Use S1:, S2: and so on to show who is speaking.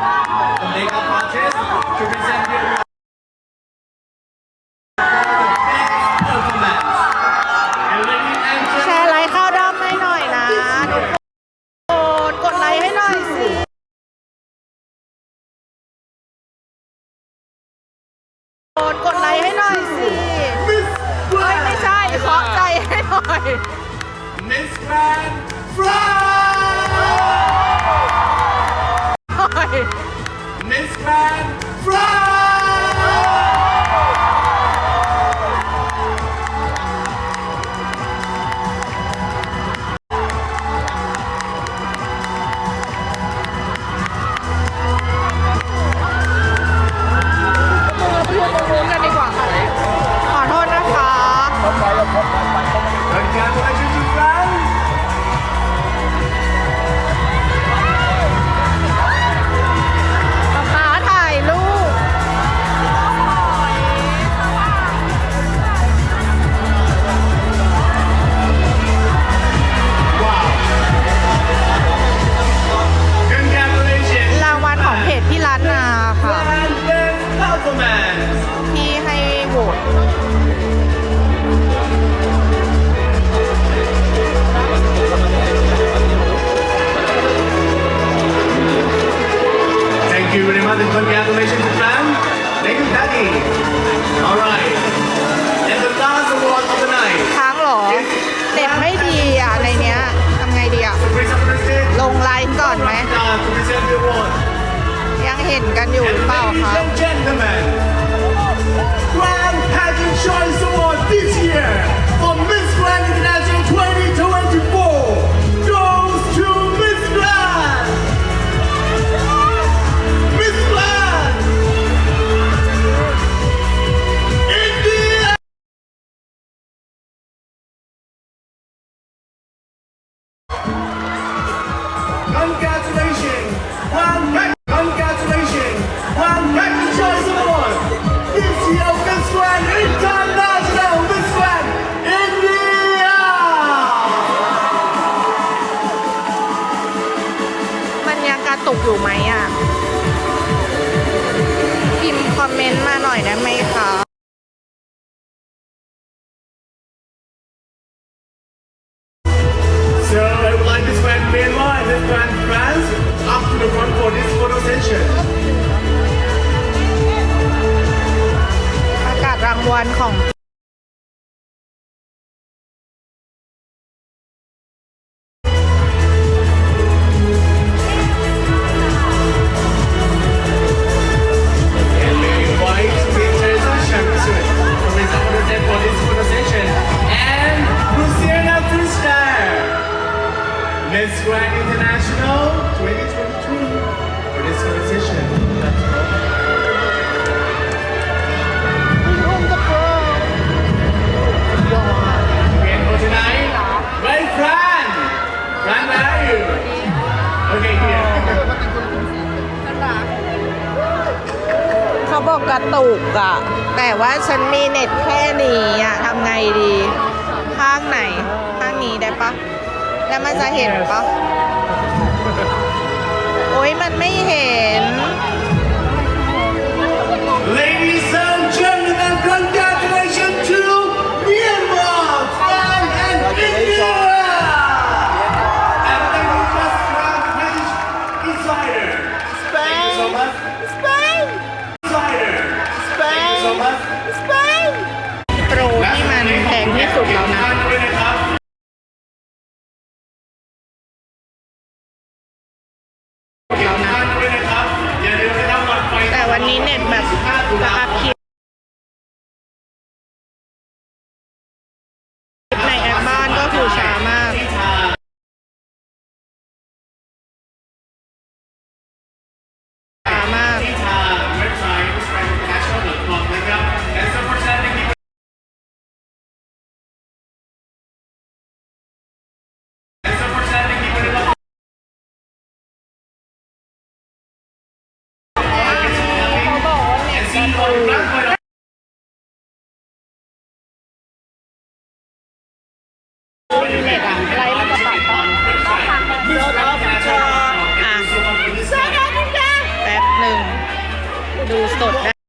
S1: makeup artist to present you performance. And ladies and
S2: แชร์ไลค์เข้าด้อมให้หน่อยนะทุกคนกดไลค์ให้หน่อยสิกดไลค์ให้หน่อยสิเอ้ยไม่ใช่ขอใจให้หน่อย gentlemen,
S1: Miss Grand France!
S2: หน่อย
S1: Miss Grand France! Thank you very much and congratulations to Fran. Thank you, Daddy. All right. And the last award of the night.
S2: ค้างเหรอ เน็ตไม่ดีอะในเนี้ยทำไงดีอะ
S1: To present the stage,
S2: ลงไลน์ก่อนไหม
S1: uh, to present the award.
S2: ยังเห็นกันอยู่ห
S1: And
S2: รือเปล่า
S1: ladies
S2: คะ
S1: and gentlemen, Grand Pageant Choice Congratulations! One Pageant, congratulations! One Pageant Choice Award! This year Miss Grand International Miss Grand India!
S2: มันยังกระตุกอยู่ไหมอะ พิมพ์คอมเมนต์มาหน่อยได้ไหมคะ วัลของ บอกกระตุกอะแต่ว่าฉันมีเน็ตแค่นี้อะทำไงดี ข้างไหน ข้างนี้ได้ปะ แล้วมันจะเห็นปะ
S1: so much.
S2: โปรที่มันแพงที่สุดแล้วนะ
S1: ด้วยนะครับ
S2: แล้วนะ
S1: ด้วยนะครับอย่าลืมนะครับหลอดไฟ
S2: แต่วันนี้เน็ตแบบกระอักคิว pastor.